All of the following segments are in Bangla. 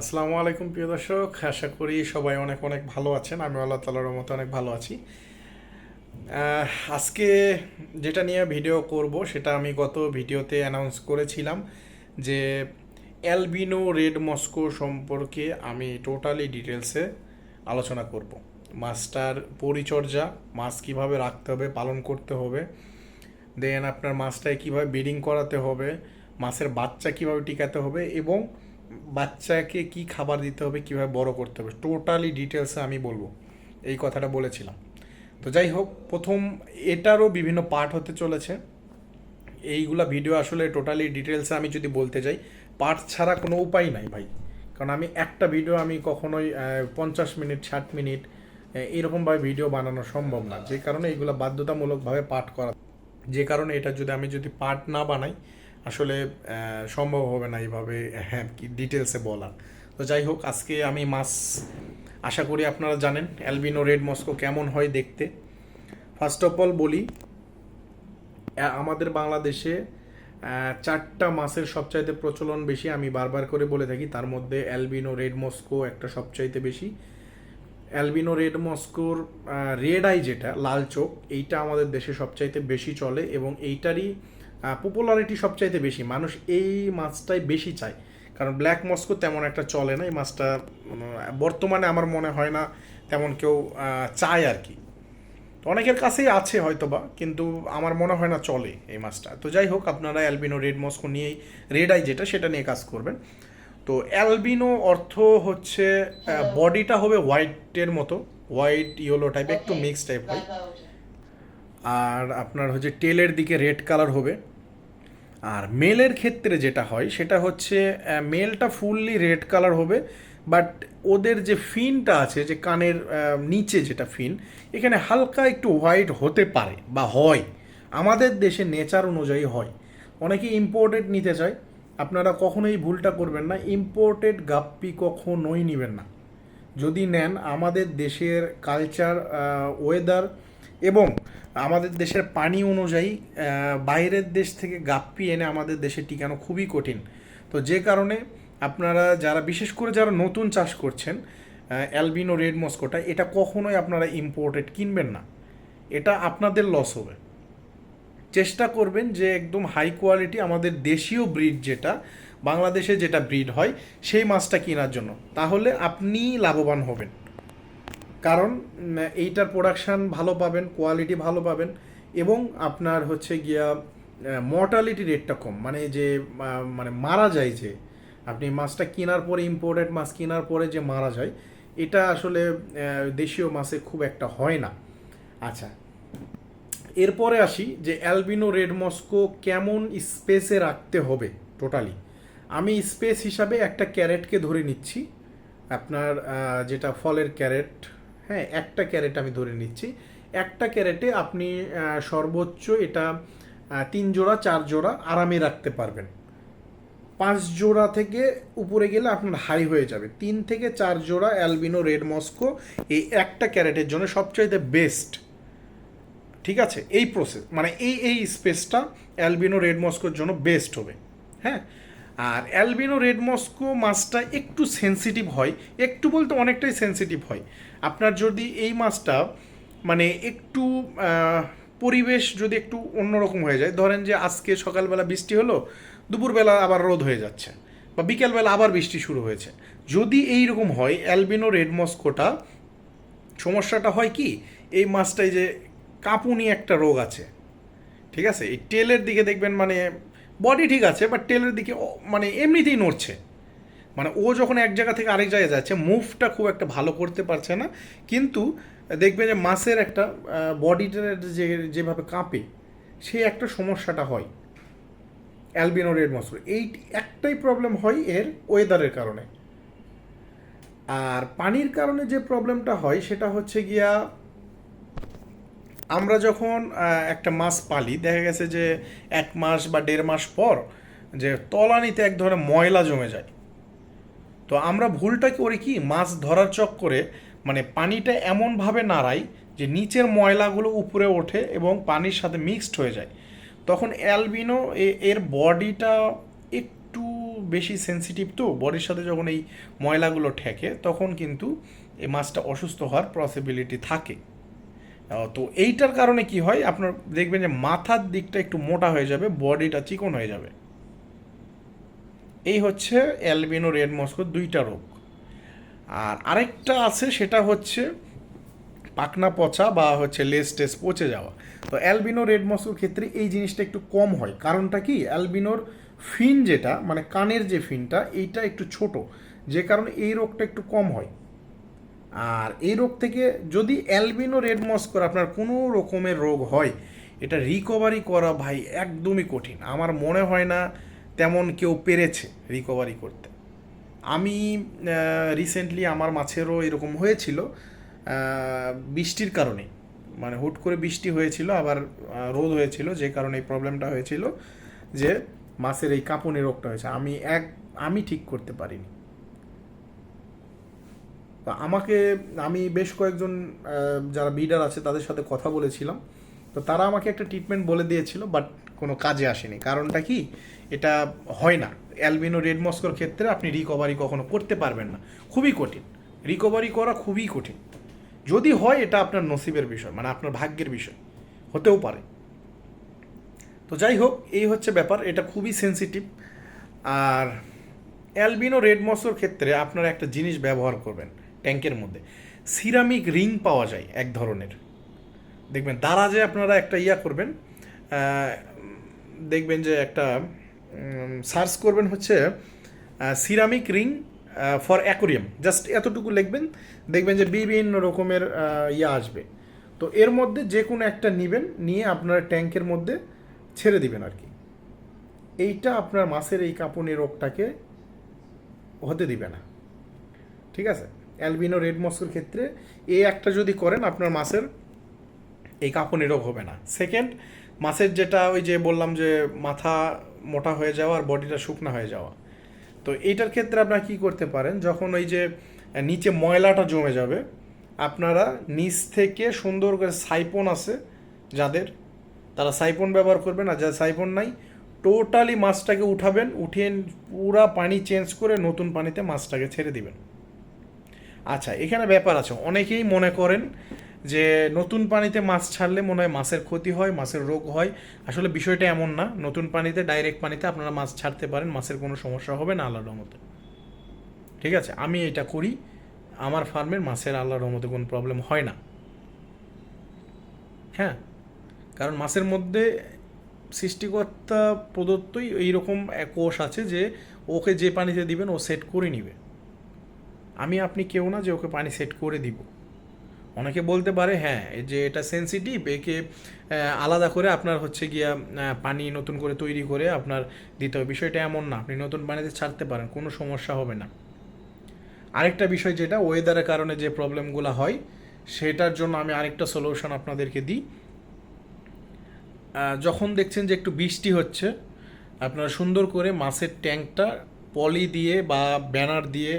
আসসালামু আলাইকুম, প্রিয় দর্শক। আশা করি সবাই অনেক অনেক ভালো আছেন। আমি আল্লাহ তালার মতো অনেক ভালো আছি। আজকে যেটা নিয়ে ভিডিও করব, সেটা আমি গত ভিডিওতে অ্যানাউন্স করেছিলাম যে অ্যালবিনো রেড মস্কো সম্পর্কে আমি টোটালি ডিটেলসে আলোচনা করব। মাছটার পরিচর্যা, মাছ কীভাবে রাখতে হবে, পালন করতে হবে দেন আপনার মাছটায় কীভাবে ব্রিডিং করাতে হবে, মাছের বাচ্চা কীভাবে টিকাতে হবে এবং বাচ্চাকে কি খাবার দিতে হবে, কীভাবে বড় করতে হবে টোটালি ডিটেলসে আমি বলব। এই কথাটা বলেছিলাম। তো যাই হোক, প্রথম এটারও বিভিন্ন পার্ট হতে চলেছে। এইগুলা ভিডিও আসলে টোটালি ডিটেলসে আমি যদি বলতে যাই পার্ট ছাড়া কোনো উপায় নাই ভাই। কারণ আমি একটা ভিডিও আমি কখনোই পঞ্চাশ মিনিট, ষাট মিনিট এরকমভাবে ভিডিও বানানো সম্ভব না। যে কারণে এইগুলো বাধ্যতামূলকভাবে পাঠ করা। যে কারণে এটা যদি আমি যদি পার্ট না বানাই আসলে সম্ভব হবে না এইভাবে হ্যাঁ কি ডিটেলসে বলা তো যাই হোক, আজকে আমি মাছ আশা করি আপনারা জানেন, অ্যালবিনো রেড মস্কো কেমন হয় দেখতে। ফার্স্ট অফ অল বলি আমাদের বাংলাদেশে চারটা মাছের সবচাইতে প্রচলন বেশি, আমি বারবার করে বলে থাকি, তার মধ্যে অ্যালবিনো রেড মস্কো একটা সবচাইতে বেশি। অ্যালবিনো রেড মস্কোর রেড আই যেটা, লাল চোখ, এইটা আমাদের দেশে সবচাইতে বেশি চলে এবং এইটারই পপুলারিটি সবচাইতে বেশি। মানুষ এই মাছটাই বেশি চায়। কারণ ব্ল্যাক মস্কো তেমন একটা চলে না এই মাছটা বর্তমানে আমার মনে হয় না তেমন কেউ চায় আর কি। তো অনেকের কাছেই আছে হয়তোবা কিন্তু আমার মনে হয় না চলে এই মাছটা। তো যাই হোক আপনারা অ্যালবিনো রেড মস্কো নিয়েই রেড আই যেটা সেটা নিয়ে কাজ করবেন। তো অ্যালবিনো অর্থ হচ্ছে বডিটা হবে হোয়াইটের মতো। হোয়াইট ইয়েলো টাইপ একটু মিক্স টাইপ হয় আর আপনার হচ্ছে টেলের দিকে রেড কালার হবে। আর মেলের ক্ষেত্রে যেটা হয়, সেটা হচ্ছে মেলটা ফুললি রেড কালার হবে, বাট ওদের যে ফিনটা আছে, যে কানের নিচে যেটা ফিন, এখানে হালকা একটু হোয়াইট হতে পারে বা হয়। আমাদের দেশে নেচার অনুযায়ী হয়। অনেকে ইম্পোর্টেড নিতে চায়। আপনারা কখনোই ভুলটা করবেন না। ইম্পোর্টেড গাপ্পি কখনোই নেবেন না। যদি নেন, আমাদের দেশের কালচার ওয়েদার এবং আমাদের দেশের পানি অনুযায়ী বাইরের দেশ থেকে গাপ্পি এনে আমাদের দেশে টিকানো খুবই কঠিন। তো যে কারণে আপনারা যারা, বিশেষ করে যারা নতুন চাষ করছেন অ্যালবিনো, রেড মস্কোটা, এটা কখনোই আপনারা ইম্পোর্টেড কিনবেন না। এটা আপনাদের লস হবে। চেষ্টা করবেন যে একদম হাই কোয়ালিটি আমাদের দেশীয় ব্রিড যেটা, বাংলাদেশে যেটা ব্রিড হয়, সেই মাছটা কেনার জন্য। তাহলে আপনি লাভবান হবেন। কারণ এইটার প্রোডাকশান ভালো পাবেন কোয়ালিটি ভালো পাবেন এবং আপনার হচ্ছে গিয়া মর্টালিটি রেটটা কম। মানে যে মানে মারা যায় যে, আপনি মাছটা কেনার পরে ইম্পোর্টেড মাছ কেনার পরে যে মারা যায়, এটা আসলে দেশীয় মাছে খুব একটা হয় না। আচ্ছা এরপরে আসি যে অ্যালবিনো রেড মস্কো কেমন স্পেসে রাখতে হবে টোটালি আমি স্পেস হিসাবে একটা ক্যারেটকে ধরে নিচ্ছি। আপনার যেটা ফলের ক্যারেট হ্যাঁ একটা ক্যারেট আমি ধরে নিচ্ছি। একটা ক্যারেটে আপনি সর্বোচ্চ এটা তিন জোড়া, চার জোড়া আরামে রাখতে পারবেন। পাঁচ জোড়া থেকে উপরে গেলে আপনার হাই হয়ে যাবে। তিন থেকে চার জোড়া অ্যালবিনো, রেড মস্কো, এই একটা ক্যারেটের জন্য সবচাইতে বেস্ট। ঠিক আছে? এই প্রসেস মানে এই এই স্পেসটা অ্যালবিনো, রেড মস্কোর জন্য বেস্ট হবে। হ্যাঁ? আর অ্যালবিনো রেড মস্কো মাছটা একটু সেনসিটিভ হয়, একটু বলতে অনেকটাই সেনসিটিভ হয়। আপনার যদি এই মাছটা মানে একটু পরিবেশ যদি একটু অন্যরকম হয়ে যায়, ধরেন যে আজকে সকালবেলা বৃষ্টি হলো, দুপুরবেলা আবার রোদ হয়ে যাচ্ছে বা বিকেলবেলা আবার বৃষ্টি শুরু হয়েছে। যদি এই রকম হয়, অ্যালবিনো রেড মস্কোটা, সমস্যাটা হয় কি? এই মাছটায় যে কাঁপুনি একটা রোগ আছে, ঠিক আছে? এই টেলের দিকে দেখবেন মানে বডি ঠিক আছে বাট টেলের দিকে মানে এমনিতেই নড়ছে। মানে ও যখন এক জায়গা থেকে আরেক জায়গায় যাচ্ছে মুভটা খুব একটা ভালো করতে পারছে না। কিন্তু দেখবে যে মাছের একটা বডিটার যে, যেভাবে কাঁপে, সেই একটা সমস্যাটা হয়। অ্যালবিনো রেড মসুর এই একটাই প্রবলেম হয় এর ওয়েদারের কারণে। আর পানির কারণে যে প্রবলেমটা হয়, সেটা হচ্ছে গিয়া আমরা যখন একটা মাছ পালি, দেখা গেছে যে এক মাস বা দেড় মাস পর যে তলানিতে এক ধরনের ময়লা জমে যায়। তো আমরা ভুলটা করি কি, মাছ ধরার চক্করে মানে পানিটা এমনভাবে নাড়াই যে নিচের ময়লাগুলো উপরে ওঠে এবং পানির সাথে মিক্সড হয়ে যায়। তখন অ্যালবিনো এর বডিটা একটু বেশি সেনসিটিভ তো, বডির সাথে যখন এই ময়লাগুলো ঠেকে, তখন কিন্তু এই মাছটা অসুস্থ হওয়ার পসিবিলিটি থাকে। তো এইটার কারণে কি হয়? আপনার দেখবেন যে মাথার দিকটা একটু মোটা হয়ে যাবে, বডিটা চিকন হয়ে যাবে। এই হচ্ছে অ্যালবিনো, রেড মস্কোর দুইটা রোগ। আর আরেকটা আছে, সেটা হচ্ছে পাকনা পচা বা হচ্ছে লেস টেস পচে যাওয়া। তো অ্যালবিনো, রেড মস্কোর ক্ষেত্রে এই জিনিসটা একটু কম হয়। কারণটা কি? অ্যালবিনোর ফিন যেটা মানে কানের যে ফিনটা, এইটা একটু ছোট। যে কারণে এই রোগটা একটু কম হয়। আর এই রোগ থেকে যদি অ্যালবিনো, রেড মস্কোর আপনার কোনো রকমের রোগ হয়, এটা রিকভারি করা ভাই একদমই কঠিন। আমার মনে হয় না তেমন কেউ পেরেছে রিকভারি করতে। আমি রিসেন্টলি আমার মাছেরও এরকম হয়েছিল বৃষ্টির কারণে। মানে হুট করে বৃষ্টি হয়েছিল, আবার রোদ হয়েছিল, যে কারণে এই প্রবলেমটা হয়েছিল যে মাছের এই কাঁপুনি রোগটা হয়েছে। আমি এক, আমি ঠিক করতে পারিনি। তা আমাকে, আমি বেশ কয়েকজন যারা বিডার আছে তাদের সাথে কথা বলেছিলাম। তো তারা আমাকে একটা ট্রিটমেন্ট বলে দিয়েছিল বাট কোনো কাজে আসেনি। কারণটা কি? এটা হয় না। অ্যালবিনো রেড মস্কোর ক্ষেত্রে আপনি রিকভারি কখনো করতে পারবেন না। খুবই কঠিন। রিকভারি করা খুবই কঠিন। যদি হয়, এটা আপনার নসিবের বিষয় মানে আপনার ভাগ্যের বিষয়। হতেও পারে। তো যাই হোক, এই হচ্ছে ব্যাপার। এটা খুবই সেনসিটিভ আর অ্যালবিনো রেড মসোর ক্ষেত্রে আপনারা একটা জিনিস ব্যবহার করবেন। ট্যাঙ্কের মধ্যে। সিরামিক রিং পাওয়া যায় এক ধরনের। দেখবেন দারাজে আপনারা একটা ইয়া করবেন দেখবেন যে একটা সার্চ করবেন হচ্ছে ceramic ring for aquarium. Just এতটুকু লিখবেন, দেখবেন যে বিভিন্ন রকমের ইয়া আসবে। তো এর মধ্যে যে কোনো একটা নেবেন, নিয়ে আপনার ট্যাঙ্কের মধ্যে ছেড়ে দিবেন আর কি। এইটা আপনার মাছের এই কাঁপুনি রোগটাকে হতে দিবে না। ঠিক আছে? অ্যালবিনো রেড মস্কোর ক্ষেত্রে এই একটা যদি করেন, আপনার মাছের এই কাঁপুনি রোগ হবে না। সেকেন্ড মাছের যেটা ওই যে বললাম যে মাথা মোটা হয়ে যাওয়া আর বডিটা শুকনা হয়ে যাওয়া। তো এইটার ক্ষেত্রে আপনারা কী করতে পারেন, যখন ওই যে নিচে ময়লাটা জমে যাবে, আপনারা নিচ থেকে সুন্দর করে সাইপন আছে যাদের, তারা সাইপন ব্যবহার করবেন আর যাদের সাইপন নাই, টোটালি মাছটাকে উঠাবেন, উঠিয়ে পুরা পানি চেঞ্জ করে নতুন পানিতে মাছটাকে ছেড়ে দিবেন। আচ্ছা এখানে ব্যাপার আছে। অনেকেই মনে করেন যে নতুন পানিতে মাছ ছাড়লে মনে হয় মাছের ক্ষতি হয়, মাছের রোগ হয়। আসলে বিষয়টা এমন না। নতুন পানিতে ডাইরেক্ট পানিতে আপনারা মাছ ছাড়তে পারেন, মাছের কোনো সমস্যা হবে না আল্লাহর রহমতে। ঠিক আছে? আমি এটা করি। আমার ফার্মের মাছের আল্লাহর রহমতে কোনো প্রবলেম হয় না। হ্যাঁ? কারণ মাছের মধ্যে সৃষ্টিকর্তা প্রদত্তই এইরকম কোষ আছে যে, ওকে যে পানিতে দিবেন, ও সেট করে নিবে। আমি আপনি কেউ না যে ওকে পানি সেট করে দিব। অনেকে বলতে পারে হ্যাঁ যে এটা সেন্সিটিভ একে আলাদা করে আপনার হচ্ছে গিয়া পানি নতুন করে তৈরি করে আপনার দিতে হবে। বিষয়টা এমন না, আপনি নতুন পানিতে ছাড়তে পারেন, কোনো সমস্যা হবে না। আরেকটা বিষয় যেটা ওয়েদারের কারণে যে প্রবলেমগুলো হয়, সেটার জন্য আমি আরেকটা সলিউশন আপনাদেরকে দিই। যখন দেখছেন যে একটু বৃষ্টি হচ্ছে, আপনারা সুন্দর করে মাছের ট্যাঙ্কটা পলি দিয়ে বা ব্যানার দিয়ে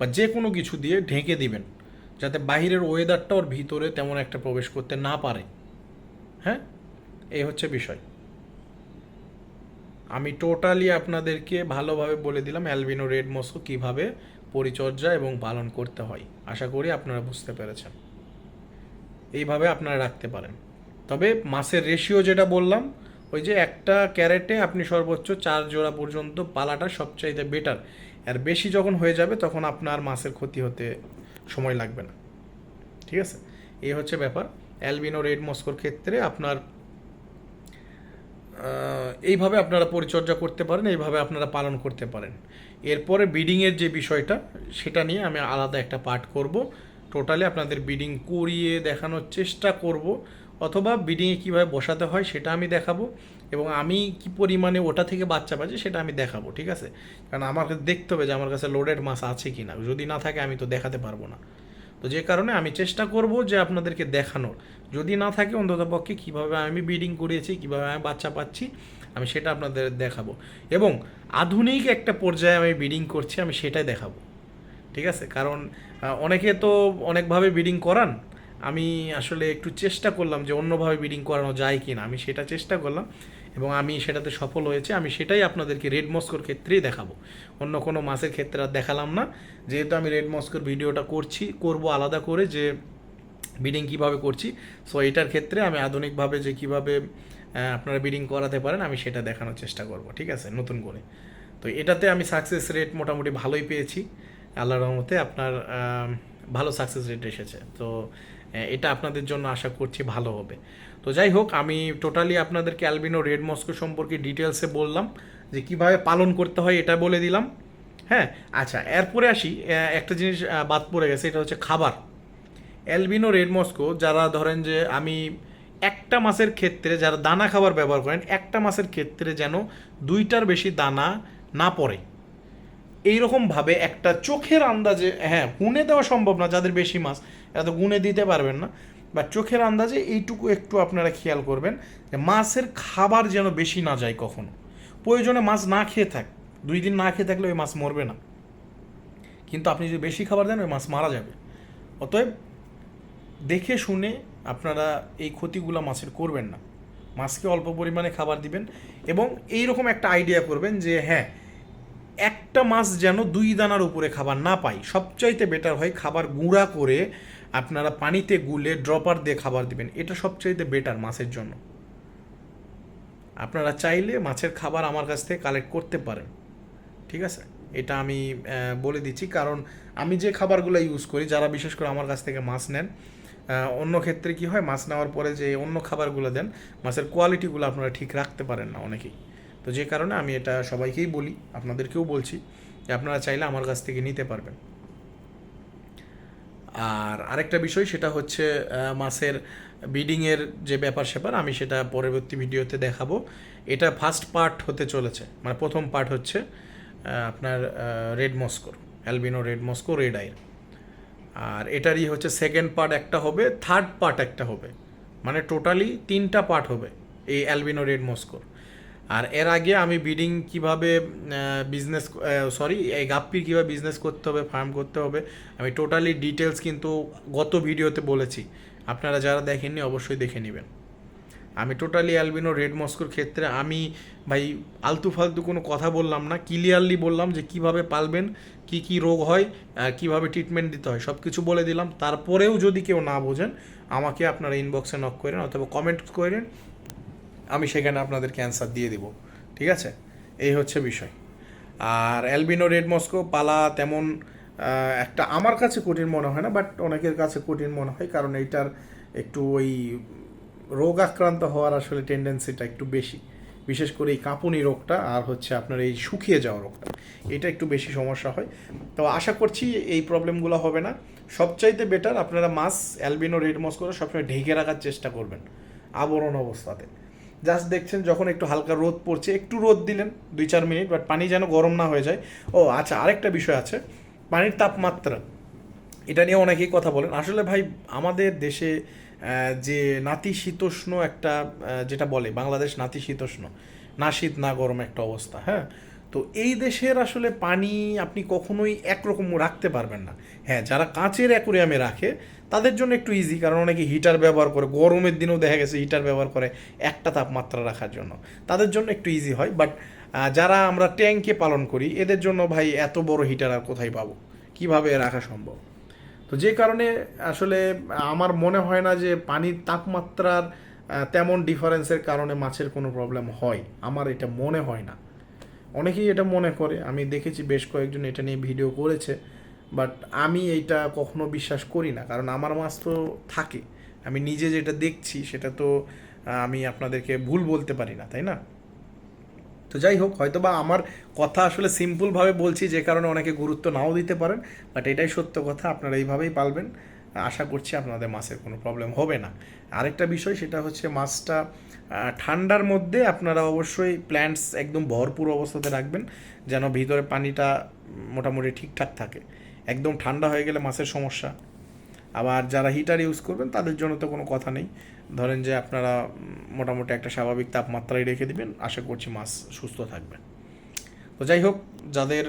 বা যে কোনো কিছু দিয়ে ঢেকে দিবেন, যাতে বাহিরের ওয়েদারটা ওর ভিতরে তেমন একটা প্রবেশ করতে না পারে। হ্যাঁ? এই হচ্ছে বিষয়। আমি টোটালি আপনাদেরকে ভালোভাবে বলে দিলাম অ্যালবিনো রেড মস্কো কীভাবে পরিচর্যা এবং পালন করতে হয়। আশা করি আপনারা বুঝতে পেরেছেন। এইভাবে আপনারা রাখতে পারেন। তবে মাসের রেশিও যেটা বললাম, ওই যে একটা ক্যারেটে আপনি সর্বোচ্চ চার জোড়া পর্যন্ত পালাটা সবচাইতে বেটার আর বেশি যখন হয়ে যাবে তখন আপনার মাছের ক্ষতি হতে সময় লাগবে না। ঠিক আছে? এই হচ্ছে ব্যাপার। অ্যালবিনো, রেড মস্কোর ক্ষেত্রে আপনার এইভাবে আপনারা পরিচর্যা করতে পারেন, এইভাবে আপনারা পালন করতে পারেন। এরপরে বিডিংয়ের যে বিষয়টা, সেটা নিয়ে আমি আলাদা একটা পার্ট করব। টোটালি আপনাদের বিডিং করিয়ে দেখানোর চেষ্টা করব, অথবা বিডিংয়ে কীভাবে বসাতে হয় সেটা আমি দেখাবো। এবং আমি কি পরিমাণে ওটা থেকে বাচ্চা পাচ্ছি সেটা আমি দেখাবো, ঠিক আছে? কারণ আমাকে দেখতে হবে যে আমার কাছে লোডেড মাছ আছে কি না যদি না থাকে আমি তো দেখাতে পারব না। তো যে কারণে আমি চেষ্টা করব যে আপনাদেরকে দেখানোর। যদি না থাকে অন্তত পক্ষে কীভাবে আমি ব্রিডিং করিয়েছি, কীভাবে আমি বাচ্চা পাচ্ছি, আমি সেটা আপনাদের দেখাবো। এবং আধুনিক একটা পর্যায়ে আমি ব্রিডিং করছি, আমি সেটাই দেখাবো। ঠিক আছে? কারণ অনেকে তো অনেকভাবে ব্রিডিং করান। আমি আসলে একটু চেষ্টা করলাম যে অন্যভাবে ব্রিডিং করানো যায় কি না আমি সেটা চেষ্টা করলাম। এবং আমি সেটাতে সফল হয়েছে, আমি সেটাই আপনাদেরকে রেড মস্কোর ক্ষেত্রেই দেখাবো। অন্য কোনো মাছের ক্ষেত্রে আর দেখালাম না। যেহেতু আমি রেড মস্কোর ভিডিওটা করছি, করব আলাদা করে যে বিডিং কীভাবে করছি। সো এটার ক্ষেত্রে আমি আধুনিকভাবে যে কীভাবে আপনারা বিডিং করাতে পারেন, আমি সেটা দেখানোর চেষ্টা করব, ঠিক আছে? নতুন করে। তো এটাতে আমি সাকসেস রেট মোটামুটি ভালোই পেয়েছি। আল্লাহর রহমতে আপনার ভালো সাকসেস রেট এসেছে। তো এটা আপনাদের জন্য আশা করছি ভালো হবে। তো যাই হোক আমি টোটালি আপনাদেরকে অ্যালবিনো রেড মস্কো সম্পর্কে ডিটেলসে বললাম যে কীভাবে পালন করতে হয় এটা বলে দিলাম। হ্যাঁ আচ্ছা এরপরে আসি একটা জিনিস বাদ পড়ে গেছে, এটা হচ্ছে খাবার। অ্যালবিনো রেড মস্কো যারা ধরেন যে আমি একটা মাসের ক্ষেত্রে যারা দানা খাবার ব্যবহার করেন, একটা মাসের ক্ষেত্রে যেন দুইটার বেশি দানা না পড়ে। এইরকমভাবে একটা চোখের আন্দাজে হ্যাঁ গুনে দেওয়া সম্ভব না যাদের বেশি মাছ এত গুনে দিতে পারবেন না। বা চোখের আন্দাজে এইটুকু একটু আপনারা খেয়াল করবেন যে মাছের খাবার যেন বেশি না যায় কখনো। প্রয়োজনে মাছ না খেয়ে থাক, দুই দিন না খেয়ে থাকলে ওই মাছ মরবে না। কিন্তু আপনি যদি বেশি খাবার দেন, ওই মাছ মারা যাবে। অতএব দেখে শুনে আপনারা এই ক্ষতিগুলো মাছের করবেন না। মাছকে অল্প পরিমাণে খাবার দিবেন এবং এই রকম একটা আইডিয়া করবেন যে হ্যাঁ একটা মাছ যেন দুই দানার উপরে খাবার না পাই সবচাইতে বেটার হয় খাবার গুঁড়া করে আপনারা পানিতে গুলে ড্রপার দিয়ে খাবার দিবেন। এটা সবচাইতে বেটার মাছের জন্য। আপনারা চাইলে মাছের খাবার আমার কাছ থেকে কালেক্ট করতে পারেন। ঠিক আছে? এটা আমি বলে দিচ্ছি। কারণ আমি যে খাবারগুলো ইউজ করি, যারা বিশেষ করে আমার কাছ থেকে মাছ নেন অন্য ক্ষেত্রে কি হয়, মাছ নেওয়ার পরে যে অন্য খাবারগুলো দেন, মাছের কোয়ালিটিগুলো আপনারা ঠিক রাখতে পারেন না অনেকেই। তো যে কারণে আমি এটা সবাইকেই বলি, আপনাদেরকেও বলছি যে আপনারা চাইলে আমার কাছ থেকে নিতে পারবেন। আর আরেকটা বিষয় সেটা হচ্ছে মাছের বিডিংয়ের যে ব্যাপার স্যাপার, আমি সেটা পরবর্তী ভিডিওতে দেখাবো। এটা ফার্স্ট পার্ট হতে চলেছে। মানে প্রথম পার্ট হচ্ছে আপনার রেড মস্কোর অ্যালবিনো রেড মস্কো রেড আইর আর এটারই হচ্ছে সেকেন্ড পার্ট একটা হবে থার্ড পার্ট একটা হবে। মানে টোটালি তিনটা পার্ট হবে এই অ্যালবিনো রেড মস্কোর আর এর আগে আমি বিডিং কীভাবে বিজনেস সরি এই গাপ্পির কীভাবে বিজনেস করতে হবে ফার্ম করতে হবে, আমি টোটালি ডিটেলস কিন্তু গত ভিডিওতে বলেছি। আপনারা যারা দেখেননি, অবশ্যই দেখে নেবেন। আমি টোটালি অ্যালবিনো রেড মস্কোর ক্ষেত্রে আমি, ভাই, আলতু ফালতু কোনো কথা বললাম না ক্লিয়ারলি বললাম যে কীভাবে পালবেন, কি কি রোগ হয় কীভাবে ট্রিটমেন্ট দিতে হয় সব কিছু বলে দিলাম। তারপরেও যদি কেউ না বোঝেন, আমাকে আপনারা ইনবক্সে নক করেন অথবা কমেন্ট করেন সেখানে আপনাদের অ্যান্সার দিয়ে দিব, ঠিক আছে? এই হচ্ছে বিষয়। আর অ্যালবিনো, রেড মস্কো, পালা তেমন একটা আমার কাছে কঠিন মনে হয় না বাট অনেকের কাছে কঠিন মনে হয়, কারণ এইটার একটু ওই রোগ আক্রান্ত হওয়ার আসলে টেন্ডেন্সিটা একটু বেশি। বিশেষ করে এই কাঁপুনি রোগটা আর হচ্ছে আপনার এই শুকিয়ে যাওয়া রোগটা, এটা একটু বেশি সমস্যা হয়। তো আশা করছি এই প্রবলেমগুলো হবে না। সবচাইতে বেটার আপনারা মাছ অ্যালবিনো, রেড মস্কোটা সবসময় ঢেকে রাখার চেষ্টা করবেন, আবরণ অবস্থাতে। জাস্ট দেখছেন যখন একটু হালকা রোদ পড়ছে, একটু রোদ দিলেন দুই চার মিনিট বাট পানি যেন গরম না হয়ে যায়। ও আচ্ছা আরেকটা বিষয় আছে, পানির তাপমাত্রা। এটা নিয়ে অনেকেই কথা বলেন। আসলে ভাই, আমাদের দেশে যে নাতিশীতোষ্ণ একটা যেটা বলে, বাংলাদেশ নাতিশীতোষ্ণ না শীত না গরম একটা অবস্থা হ্যাঁ? তো এই দেশের আসলে পানি আপনি কখনোই একরকম রাখতে পারবেন না। হ্যাঁ যারা কাঁচের অ্যাকুরিয়ামে রাখে তাদের জন্য একটু ইজি কারণ অনেকে হিটার ব্যবহার করে, গরমের দিনেও দেখা গেছে হিটার ব্যবহার করে একটা তাপমাত্রা রাখার জন্য। তাদের জন্য একটু ইজি হয় বাট যারা আমরা ট্যাঙ্কে পালন করি, এদের জন্য ভাই এত বড় হিটার আর কোথায় পাবো? কীভাবে রাখা সম্ভব? তো যে কারণে আসলে আমার মনে হয় না যে পানির তাপমাত্রার তেমন ডিফারেন্সের কারণে মাছের কোনো প্রবলেম হয়। আমার এটা মনে হয় না। অনেকেই এটা মনে করে। আমি দেখেছি বেশ কয়েকজন এটা নিয়ে ভিডিও করেছে। বাট আমি এইটা কখনো বিশ্বাস করি না, কারণ আমার মাছ তো থাকে। আমি নিজে যেটা দেখছি সেটা তো আমি আপনাদেরকে ভুল বলতে পারি না, তাই না? তো যাই হোক হয়তো বা আমার কথা আসলে সিম্পলভাবে বলছি, যে কারণে অনেকে গুরুত্ব নাও দিতে পারেন বাট এটাই সত্য কথা, আপনারা এইভাবেই পালবেন। আশা করছি আপনাদের মাছের কোনো প্রবলেম হবে না। আরেকটা বিষয় সেটা হচ্ছে মাছটা ঠান্ডার মধ্যে আপনারা অবশ্যই প্ল্যান্টস একদম ভরপুর অবস্থাতে রাখবেন, যেন ভিতরে পানিটা মোটামুটি ঠিকঠাক থাকে। একদম ঠান্ডা হয়ে গেলে মাছের সমস্যা। আবার যারা হিটার ইউজ করবেন, তাদের জন্য তো কোনো কথা নেই। ধরেন যে আপনারা মোটামুটি একটা স্বাভাবিক তাপমাত্রায় রেখে দিবেন, আশা করছি মাছ সুস্থ থাকবে। তো যাই হোক, যাদের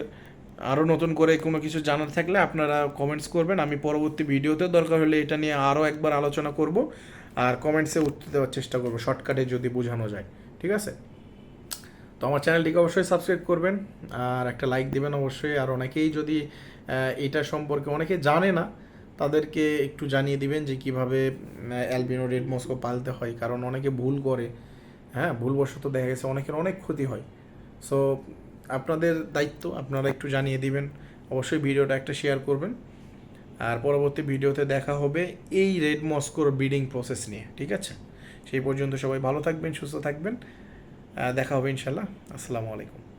আরও নতুন করে কোনো কিছু জানার থাকলে আপনারা কমেন্টস করবেন। আমি পরবর্তী ভিডিওতে দরকার হলে এটা নিয়ে আরও একবার আলোচনা করব আর কমেন্টসে উত্তর দেওয়ার চেষ্টা করব শর্টকাটে যদি বোঝানো যায়। ঠিক আছে? তো আমার চ্যানেলটিকে অবশ্যই সাবস্ক্রাইব করবেন আর একটা লাইক দিবেন অবশ্যই। আর অনেকেই যদি এটা সম্পর্কে অনেকে জানে না। তাদেরকে একটু জানিয়ে দিবেন যে কীভাবে অ্যালবিনো রেড মস্কো পালতে হয়, কারণ অনেকে ভুল করে। হ্যাঁ ভুলবশত দেখা গেছে অনেকের অনেক ক্ষতি হয়। সো আপনাদের দায়িত্ব, আপনারা একটু জানিয়ে দিবেন। অবশ্যই ভিডিওটা একটা শেয়ার করবেন। আর পরবর্তী ভিডিওতে দেখা হবে এই রেড মস্কোর ব্রিডিং প্রসেস নিয়ে, ঠিক আছে? সেই পর্যন্ত সবাই ভালো থাকবেন, সুস্থ থাকবেন। দেখা হবে ইনশাল্লাহ আসসালামু আলাইকুম।